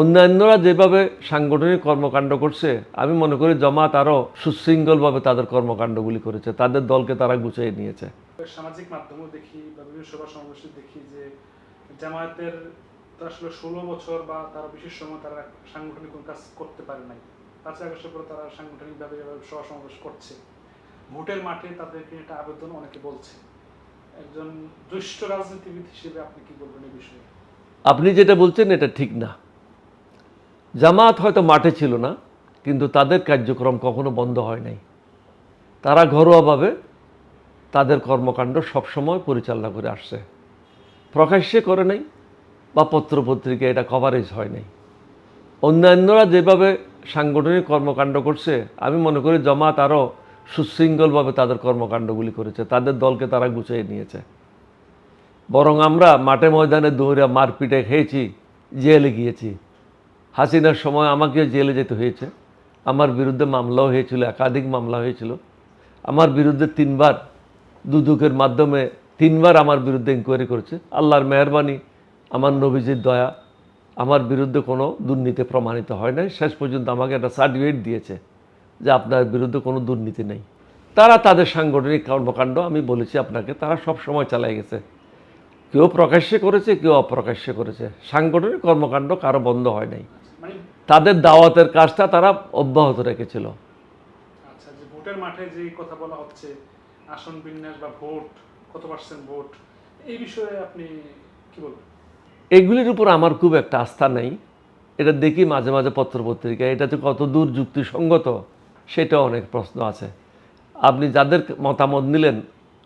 অন্যান্যরা যেভাবে সাংগঠনিক কর্মকাণ্ড করছে আমি মনে করি জমাত আরও সুশৃঙ্খলভাবে তাদের কর্মকাণ্ডগুলি করেছে তাদের দলকে তারা গুছিয়ে নিয়েছে। সামাজিক মাধ্যমেও দেখি বা বিভিন্ন সভা সমাবেশে দেখি যে জামায়াতের আসলে ষোলো বছর বা তার বিশেষ সময় তারা সাংগঠনিক কোনো কাজ করতে পারে নাই। পাঁচই আগস্টের পরে তারা সাংগঠনিকভাবে সভা সমাবেশ করছে। ভোটের মাঠে তাদেরকে একটা আবেদন অনেকে বলছে। একজন জ্যেষ্ঠ রাজনীতিবিদ হিসেবে আপনি কি বলবেন এই বিষয়ে? আপনি যেটা বলছেন এটা ঠিক না। জামাত হয়তো মাঠে ছিল না, কিন্তু তাদের কার্যক্রম কখনো বন্ধ হয় নাই। তারা ঘরোয়াভাবে তাদের কর্মকাণ্ড সবসময় পরিচালনা করে আসছে। প্রকাশ্যে করে নাই বা পত্রপত্রিকা এটা কভারেজ হয় নাই। অন্যান্যরা যেভাবে সাংগঠনিক কর্মকাণ্ড করছে, আমি মনে করি জমাত আরও সুশৃঙ্খলভাবে তাদের কর্মকাণ্ডগুলি করেছে, তাদের দলকে তারা গুছিয়ে নিয়েছে। বরং আমরা মাঠে ময়দানে দৌড়ে মারপিটে খেয়েছি, জেলে গিয়েছি। হাসিনার সময় আমাকেও জেলে যেতে হয়েছে। আমার বিরুদ্ধে মামলাও হয়েছিল, একাধিক মামলা হয়েছিল। আমার বিরুদ্ধে তিনবার দুদুকের মাধ্যমে তিনবার আমার বিরুদ্ধে ইনকোয়ারি করেছে। আল্লাহর মেহরবানি, আমার নবীজির দয়া, আমার বিরুদ্ধে কোনো দুর্নীতি প্রমাণিত হয় নাই। শেষ পর্যন্ত আমাকে একটা সার্টিফিকেট দিয়েছে যে আপনার বিরুদ্ধে কোনো দুর্নীতি নেই। তারা তাদের সাংগঠনিক কর্মকাণ্ড, আমি বলেছি আপনাকে, তারা সব সময় চালাই গেছে। কেউ প্রকাশ্যে করেছে, কেউ অপ্রকাশ্যে করেছে। সাংগঠনিক কর্মকাণ্ড কারও বন্ধ হয় নাই। তাদের দাওয়াতের কাজটা তারা অব্যাহত রেখেছিল। আচ্ছা যে ভোটের মাঠে যে কথা বলা হচ্ছে আসন বিন্যাস বা ভোট কত পার্সেন্ট ভোট এই বিষয়ে আপনি কি বলবেন? এগুলির উপর আমার খুব একটা আস্থা নেই। এটা দেখি মাঝে মাঝে পত্রপত্রিকা এটাতে কত দূর যুক্তিসঙ্গত সেটা অনেক প্রশ্ন আছে। আপনি যাদের মতামত নিলেন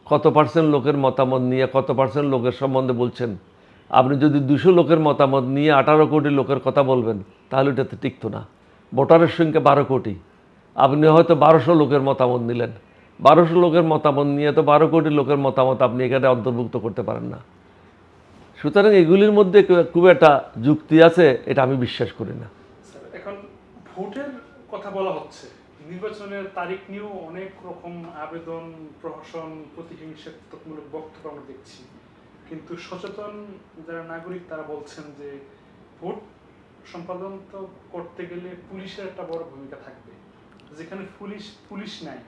কত পার্সেন্ট লোকের মতামত নিয়ে কত পার্সেন্ট লোকের সম্বন্ধে বলছেন আপনি যদি দুশো লোকের মতামত নিয়ে আঠারো কোটি লোকের কথা বলবেন, তাহলে এটাতে টিকতো না। ভোটারের সংখ্যা বারো কোটি। আপনি হয়তো বারোশো লোকের মতামত নিলেন। বারোশো লোকের মতামত নিয়ে তো বারো কোটি লোকের মতামত আপনি এখানে অন্তর্ভুক্ত করতে পারেন না। সুতরাং এগুলির মধ্যে খুব একটা যুক্তি আছে, এটা আমি বিশ্বাস করি না। এখন ভোটের কথা বলা হচ্ছে। নির্বাচনের তারিখ নিয়েও অনেক রকম আবেদন, প্রহসন, প্রতিহিংসাত্মকমূলক বক্তব্য আমরা দেখছি। কিন্তু সচেতন যারা নাগরিক, তারা বলছেন যে ভোট সম্পাদন তো করতে গেলে পুলিশের একটা বড় ভূমিকা থাকবে। যেখানে পুলিশ পুলিশ নাই,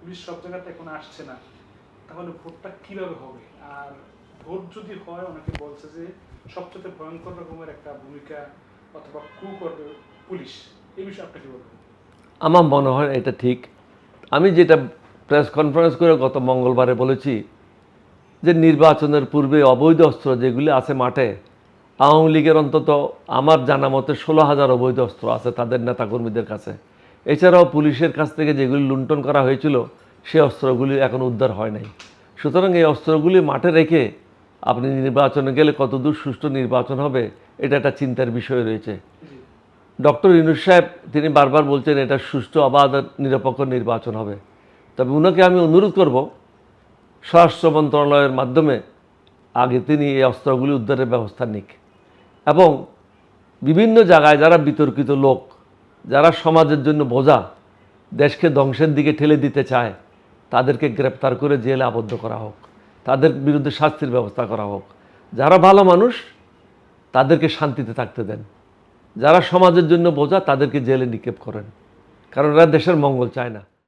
পুলিশ সব জায়গাতে এখন আসছে না, তাহলে ভোটটা কীভাবে হবে? আর ভোট যদি হয়, অনেকে বলছে যে সবচেয়ে ভয়ঙ্কর রকমের একটা ভূমিকা অথবা কু করবে পুলিশ। এই বিষয়ে আপনি কি বলবেন? আমার মনে হয় এটা ঠিক। আমি যেটা প্রেস কনফারেন্স করে গত মঙ্গলবারে বলেছি যে নির্বাচনের পূর্বে অবৈধ অস্ত্র যেগুলি আছে মাঠে, আওয়ামী লীগের অন্তত আমার জানা মতে ষোলো হাজার অবৈধ অস্ত্র আছে তাদের নেতাকর্মীদের কাছে। এছাড়াও পুলিশের কাছ থেকে যেগুলি লুণ্ঠন করা হয়েছিল সেই অস্ত্রগুলি এখন উদ্ধার হয় নাই। সুতরাং এই অস্ত্রগুলি মাঠে রেখে আপনি নির্বাচনে গেলে কতদূর সুষ্ঠু নির্বাচন হবে, এটা একটা চিন্তার বিষয় রয়েছে। ডক্টর ইনুস সাহেব, তিনি বারবার বলছেন এটা সুষ্ঠু, অবাধ, নিরপেক্ষ নির্বাচন হবে। তবে উনাকে আমি অনুরোধ করব স্বরাষ্ট্র মন্ত্রণালয়ের মাধ্যমে আগে তিনি এই অস্ত্রগুলি উদ্ধারের ব্যবস্থা নিক। এবং বিভিন্ন জায়গায় যারা বিতর্কিত লোক, যারা সমাজের জন্য বোঝা, দেশকে ধ্বংসের দিকে ঠেলে দিতে চায়, তাদেরকে গ্রেপ্তার করে জেলে আবদ্ধ করা হোক। তাদের বিরুদ্ধে শাস্তির ব্যবস্থা করা হোক। যারা ভালো মানুষ, তাদেরকে শান্তিতে থাকতে দেন। যারা সমাজের জন্য বোঝা, তাদেরকে জেলে নিক্ষেপ করেন। কারণ এরা দেশের মঙ্গল চায় না।